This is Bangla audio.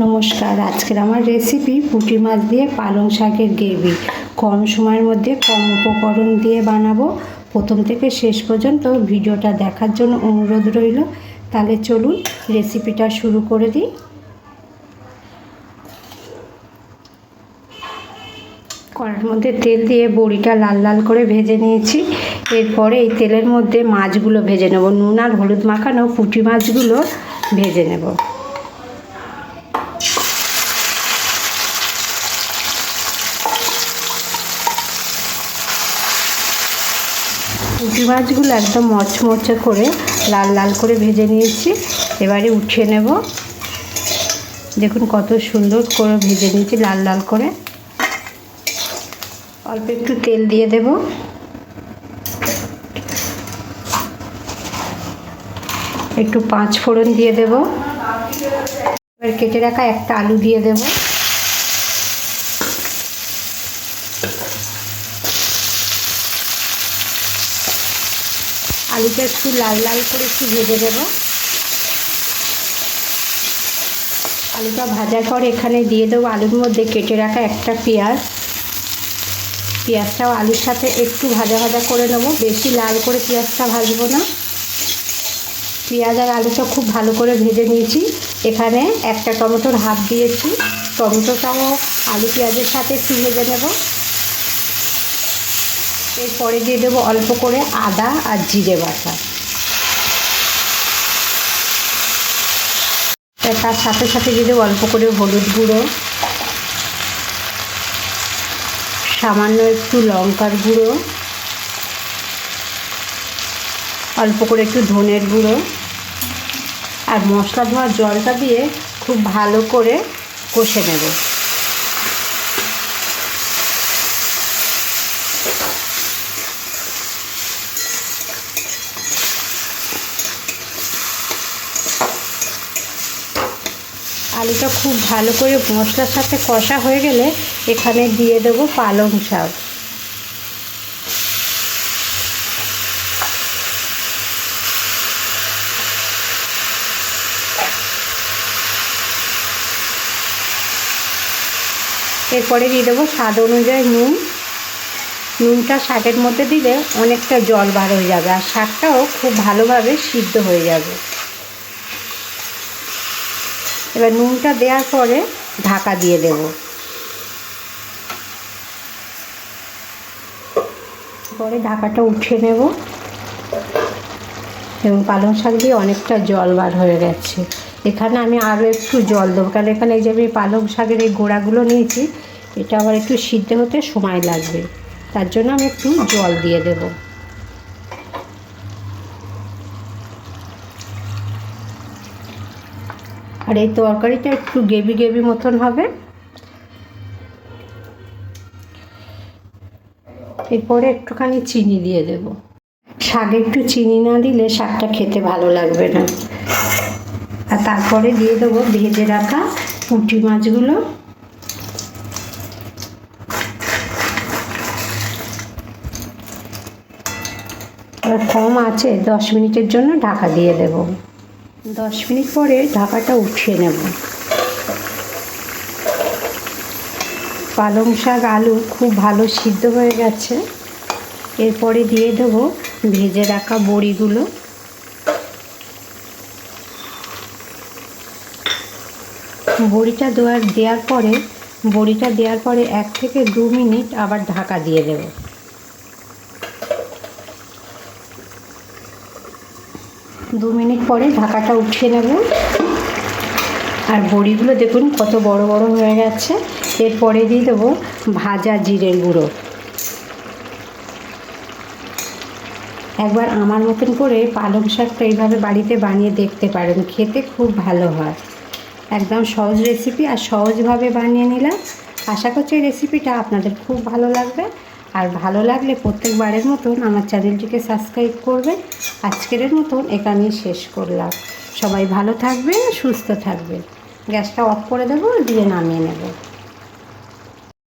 নমস্কার। আজকের আমার রেসিপি পুঁটি মাছ দিয়ে পালং শাকের গ্রেভি। কম সময়ের মধ্যে কম উপকরণ দিয়ে বানাবো। প্রথম থেকে শেষ পর্যন্ত ভিডিওটা দেখার জন্য অনুরোধ রইল। তাহলে চলুন রেসিপিটা শুরু করে দিই। কড়ার মধ্যে তেল দিয়ে বড়িটা লাল লাল করে ভেজে নিয়েছি। এরপরে এই তেলের মধ্যে মাছগুলো ভেজে নেব। নুন আর হলুদ মাখানো পুঁটি মাছগুলো ভেজে নেব। পুঁটি মাছগুলো একদম মচমচে করে লাল লাল করে ভেজে নিয়েছি। এবারে উঠিয়ে নেব। দেখুন কত সুন্দর করে ভেজে নিয়েছি লাল লাল করে। অল্প একটু তেল দিয়ে দেব। একটু পাঁচ ফোড়ন দিয়ে দেব। এবার কেটে রাখা একটা আলু দিয়ে দেব। আলুটা একটু লাল লাল করে একটু ভেজে দেব আলুটা ভাজার পর এখানে দিয়ে দেবো আলুর মধ্যে কেটে রাখা একটা পেঁয়াজ। পেঁয়াজটাও আলুর সাথে একটু ভাজা ভাজা করে নেব। বেশি লাল করে পেঁয়াজটা ভাজবো না। পেঁয়াজ আর আলুটা খুব ভালো করে ভেজে নিয়েছি। এখানে একটা টমেটোর হাফ দিয়েছি। টমেটোটাও আলু পেঁয়াজের সাথে একটু ভেজে নেব। এরপরে দিয়ে দেবো অল্প করে আদা আর জিরে বাটা। তার সাথে সাথে দিয়ে দেবো অল্প করে হলুদ গুঁড়ো। সামান্য একটু লঙ্কার গুঁড়ো। অল্প করে একটু ধনের গুঁড়ো। আর মশলা ধোয়ার জলটা দিয়ে খুব ভালো করে কষে নেব। আলুটা খুব ভালো করে মশলার সাথে কষা হয়ে গেলে এখানে দিয়ে দেব পালং শাক। এরপরে দিয়ে দেবো স্বাদ অনুযায়ী নুন। নুনটা শাকের মধ্যে দিলে অনেকটা জল বার হয়ে যাবে আর শাকটাও খুব ভালোভাবে সিদ্ধ হয়ে যাবে। এবার নুনটা দেওয়ার পরে ঢাকা দিয়ে দেব। পরে ঢাকাটা উঠিয়ে নেব। এবং পালং শাক দিয়ে অনেকটা জল বার হয়ে গেছে। এখানে আমি আরও একটু জল দেবো, কারণ এখানে এই যে আমি পালং শাকের এই গোড়াগুলো নিয়েছি, এটা আবার একটু সিদ্ধ হতে সময় লাগবে। তার জন্য আমি একটু জল দিয়ে দেবো। আর এই তরকারিটা একটু গেবি গেবি মতন হবে। এরপরে একটুখানি চিনি দিয়ে দেব। শাকে একটু চিনি না দিলে শাকটা খেতে ভালো লাগবে না। আর তারপরে দিয়ে দেবো ভেজে রাখা পুঁটি মাছগুলো। কম আছে, দশ মিনিটের জন্য ঢাকা দিয়ে দেবো। দশ মিনিট পরে ঢাকাটা উঠিয়ে নেব। পালং শাক, আলু খুব ভালো সিদ্ধ হয়ে গেছে। এরপরে দিয়ে দেবো ভেজে রাখা বড়িগুলো। বড়িটা দেওয়ার দেওয়ার পরে, বড়িটা দেওয়ার পরে এক থেকে দু মিনিট আবার ঢাকা দিয়ে দেবো। দু মিনিট পরে ঢাকাটা উঠিয়ে নেব। আর বড়িগুলো দেখুন কত বড় বড় হয়ে গেছে এরপরে দিয়ে দেবো ভাজা জিরের গুঁড়ো। একবার আমার মতন করে পালং শাকটা এইভাবে বাড়িতে বানিয়ে দেখতে পারেন, খেতে খুব ভালো হয়। একদম সহজ রেসিপি আর সহজভাবে বানিয়ে নিলাম। আশা করছি এই রেসিপিটা আপনাদের খুব ভালো লাগবে। আর ভালো লাগলে প্রত্যেকবারের মতন আমার চ্যানেলটিকে সাবস্ক্রাইব করবে। আজকের মতন এখানেই শেষ করলাম। সবাই ভালো থাকবেন, সুস্থ থাকবেন। গ্যাসটা অফ করে দেবো, দিয়ে নামিয়ে নেব।